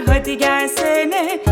hadi gelsene